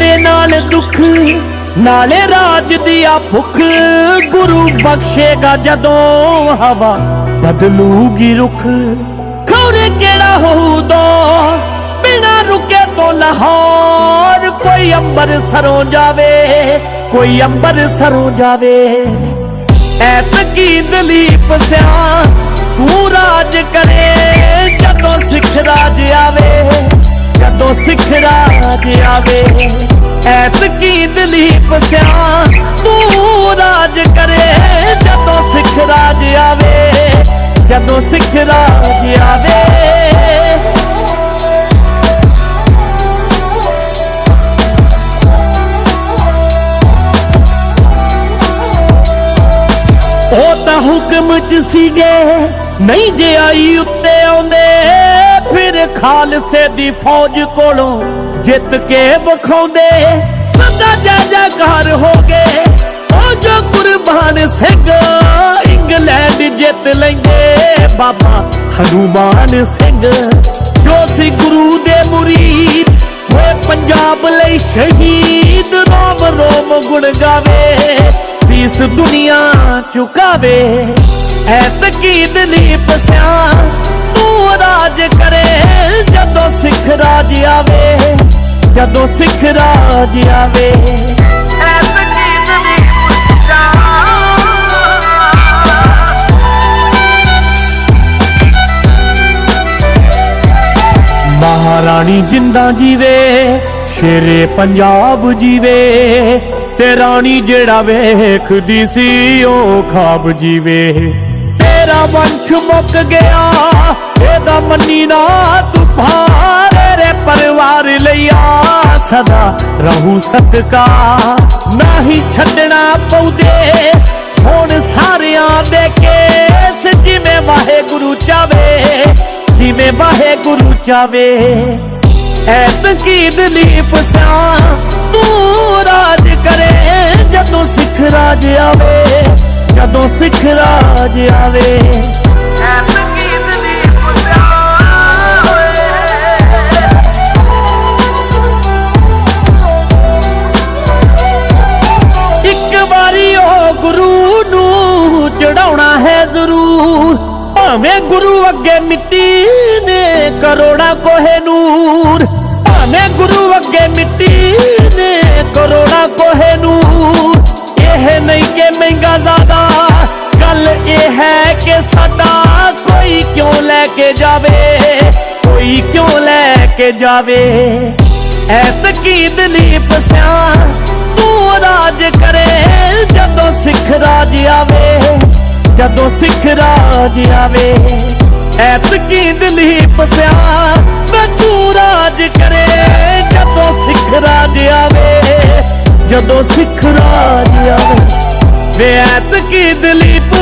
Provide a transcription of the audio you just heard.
ਤੇਰੇ ਨਾਲ ਦੁੱਖ, ਨਾਲੇ ਰਾਜ ਦੀ ਭੁੱਖ। ਗੁਰੂ ਬਖਸ਼ੇਗਾ ਜਦੋਂ ਹਵਾ ਬਦਲੂਗੀ ਰੁਖ। ਖੌਰੇ ਕਿਹੜਾ ਹੋਊ ਬਿਨਾ ਰੁਕੇ ਤੋਂ ਲਾਹੌਰ ਕੋਈ ਅੰਬਰ ਸਰੋਂ ਜਾਵੇ, ਕੋਈ ਅੰਬਰ ਸਰੋਂ ਜਾਵੇ। ਐਤ ਕੀ ਦਲੀਪ ਸਿਆ, ਤੂੰ ਰਾਜ ਕਰੇ। ਦਲੀਪ ਸਿਆ ਤੂੰ ਰਾਜ ਕਰੇ ਜਦੋਂ ਸਿੱਖ ਰਾਜ ਆਵੇ, ਜਦੋਂ ਸਿੱਖ ਰਾਜ ਆਵੇ। ਉਹ ਤਾਂ ਹੁਕਮ ਚ ਸੀਗੇ, ਨਹੀਂ ਜੇ ਆਈ ਉੱਤੇ ਆਉਂਦੇ, ਫਿਰ ਖਾਲਸੇ ਦੀ ਫੌਜ ਕੋਲੋਂ ਜਿੱਤ ਕੇ ਵਿਖਾਉਂਦੇ। ਸਦਾ ਜਾਜਾ ਘਰ ਹੋ ਗਏ। ਉਹ ਜੋ ਕੁਰਬਾਨ ਸਿੰਘ ਇੰਗਲੈਂਡ ਜਿੱਤ ਲੈਂਦੇ। ਬਾਬਾ ਹਨੂਮਾਨ ਸਿੰਘ ਜੋ ਸੀ ਗੁਰੂ ਦੇ ਮੁਰੀਦ, ਹੋਏ ਪੰਜਾਬ ਲਈ ਸ਼ਹੀਦ। ਰੋਮ ਰੋਮ ਗੁਣ ਗਾਵੇ ਸੀਸ ਦੁਨੀਆ ਚੁਕਾਵੇ। ਐਤਕੀ ਦਲੀਪ ਸਿਆ, ਤੂੰ ਰਾਜ ਕਰੇ ਜਦੋਂ ਸਿੱਖ ਰਾਜ ਆਵੇ। ਜਦੋਂ ਸਿੱਖ ਰਾਜ ਆਵੇ। ਮਹਾਰਾਣੀ ਜਿੰਦਾ ਜੀਵੇ, ਸ਼ੇਰੇ ਪੰਜਾਬ ਜੀਵੇ, ਤੇ ਰਾਣੀ ਜਿਹੜਾ ਵੇਖਦੀ ਸੀ, ਉਹ ਖਾਬ ਜੀਵੇ। ਤੇਰਾ ਵੰਸ਼ ਮੁੱਕ ਗਿਆ, ਇਹਦਾ ਮੰਨੀ ਨਾ ਤੂੰ ਭਾਰੇ। ਸਦਾ ਰਹੂ ਸਦਕਾ। ਨਹੀਂ ਛੱਡਣਾ ਪਉਦੇ ਹੁਣ ਸਾਰਿਆਂ ਦੇ ਕੇਸ ਜਿਵੇਂ ਵਾਹਿਗੁਰੂ ਚਾਵੇ, ਜਿਵੇਂ ਵਾਹਿਗੁਰੂ ਚਾਵੇ। ਐਤਕੀ ਦਲੀਪ ਸਿਆ ਤੂੰ ਰਾਜ ਕਰੇ, ਜਦੋਂ ਸਿੱਖ ਰਾਜ ਆਵੇ, ਜਦੋਂ ਸਿੱਖ ਰਾਜ ਆਵੇ। ਚੜਾਉਣਾ ਹੈ ਜ਼ਰੂਰ। ਭਾਵੇਂ ਗੁਰੂ ਅੱਗੇ ਮਿੱਟੀ ਨੇ ਕਰੋੜਾ ਕੋਹੇ ਨੂਰ। ਭਾਵੇਂ ਗੁਰੂ ਅੱਗੇ ਮਿੱਟੀ ਨੇ ਕਰੋੜਾ ਕੋਹੇ ਨੂਰ। ਇਹ ਨਹੀਂ ਕਿ ਮਹਿੰਗਾ ਜ਼ਿਆਦਾ। ਗੱਲ ਇਹ ਹੈ ਕਿ ਸਾਡਾ ਕੋਈ ਕਿਉਂ ਲੈ ਕੇ ਜਾਵੇ? ਕੋਈ ਕਿਉਂ ਲੈ ਕੇ ਜਾਵੇ? ਐਤਕੀ ਦਲੀਪ ਸਿਆ ਤੂੰ ਰਾਜ ਕਰੇ ਜਦੋਂ ਸਿੱਖ ਰਾਜ ਆਵੇ। ਜਦੋਂ ਸਿੱਖ ਰਾਜ ਆਵੇ, ਐਤਕੀ ਦਲੀਪ ਸਿਆ ਤੂੰ ਰਾਜ ਕਰੇ। ਜਦੋਂ ਸਿੱਖ ਰਾਜ ਆਵੇ, ਜਦੋਂ ਸਿੱਖ ਰਾਜ ਆਵੇ, ਵੇ ਐਤਕੀ ਦਲੀਪ